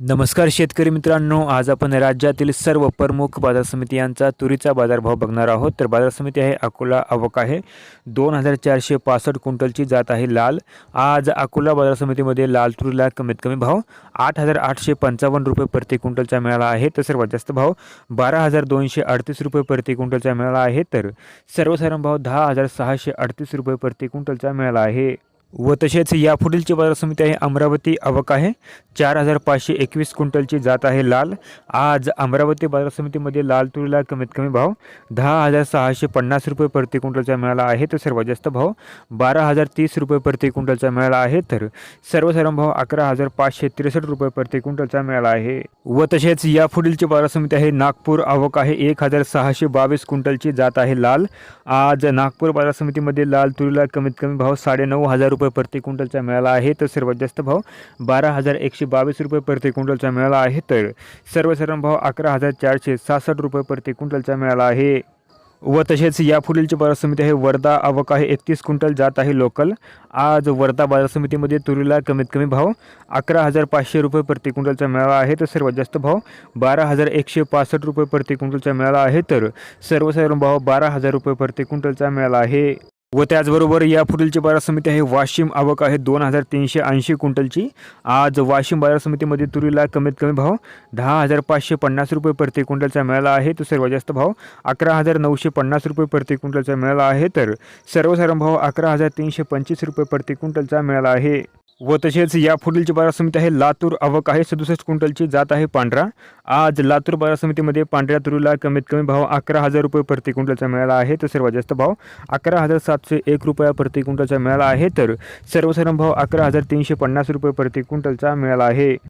नमस्कार शेतकरी मित्रांनो आज आपण राज्यातील सर्व प्रमुख बाजार समिती यांचा तुरीचा बाजारभाव बघणार आहोत. तर बाजार समिती आहे अकोला आवक आहे. दोन हजार चारशे पासष्ट क्विंटलची जात आहे लाल. आज अकोला बाजार समितीमध्ये लाल तुरीला कमीत कमी भाव आठ हजार आठशे पंचावन्न रुपये प्रति क्विंटलचा मिळाला आहे. तर सर्वात जास्त भाव बारा हजार दोनशे अडतीस रुपये प्रति क्विंटलचा मिळाला आहे. तर सर्वसाधारण भाव दहा हजार सहाशे अडतीस रुपये प्रति क्विंटलचा मिळाला आहे. व तसेच यापुढीलची बाजार समिती आहे अमरावती आवक आहे. चार हजार पाचशे एकवीस क्विंटलची जात आहे लाल. आज अमरावती बाजार समितीमध्ये लाल तुरीला कमीत कमी भाव दहा हजार सहाशे पन्नास रुपये प्रति क्विंटलचा मिळाला आहे तर सर्वात जास्त भाव बारा हजार तीस रुपये प्रति क्विंटलचा मिळाला आहे तर सर्वसाधारण भाव अकरा हजार पाचशे त्रेसष्ट रुपये प्रति क्विंटलचा मिळाला आहे. व तसेच यापुढीलची बाजार समिती आहे नागपूर आवक आहे एक हजार सहाशे बावीस क्विंटलची जात आहे लाल. आज नागपूर बाजार समितीमध्ये लाल तुरीला कमीत कमी भाव साडेनऊ हजार रुपये प्रति क्विंटलचा मिळाला आहे तर सर्वात जास्त भाव बारा हजार एकशे बावीस रुपये प्रति क्विंटलचा मिळाला आहे तर सर्वसाधारण भाव अकरा हजार चारशे सहासष्ट रुपये प्रति क्विंटलचा मिळाला आहे. व तसेच या पुढीलची बाजार समिती आहे वर्धा आवक आहे एकतीस क्विंटल जात आहे लोकल. आज वर्धा बाजार समितीमध्ये तुरीला कमीत कमी भाव अकरा हजार पाचशे रुपये प्रति क्विंटलचा मिळाला आहे तर सर्वात जास्त भाव बारा हजार एकशे पासष्ट रुपये प्रति क्विंटलचा मिळाला आहे तर सर्वसाधारण भाव बारा हजार रुपये प्रति क्विंटलचा मिळाला आहे. व त्याचबरोबर या पुढीलची बाजार समिती आहे वाशिम. आवक आहे दोन हजार तीनशे ऐंशी क्विंटलची. आज वाशिम बाजार समितीमध्ये तुरीला कमीत कमी भाव दहा हजार पाचशे पन्नास रुपये प्रति क्विंटलचा मिळाला आहे. तर सर्वात जास्त भाव अकरा हजार नऊशे पन्नास रुपये प्रति क्विंटलचा मिळाला आहे. तर सर्वसाधारण भाव अकरा हजार तीनशे पंचवीस रुपये प्रति क्विंटलचा मिळाला आहे. व तसेच या पुढीलची बाजार समिती आहे लातूर आवक आहे सदुसष्ट क्विंटलची जात आहे पांढरा. आज लातूर बाजार समितीमध्ये पांढऱ्या तुरीला कमीत कमी भाव अकरा हजार रुपये प्रति क्विंटलचा मिळाला आहे तर सर्वात जास्त भाव अकरा हजार सातशे एक रुपया प्रति क्विंटलचा मिळाला आहे तर सर्वसाधारण भाव अकरा हजार तीनशे पन्नास रुपये प्रति क्विंटलचा मिळाला आहे.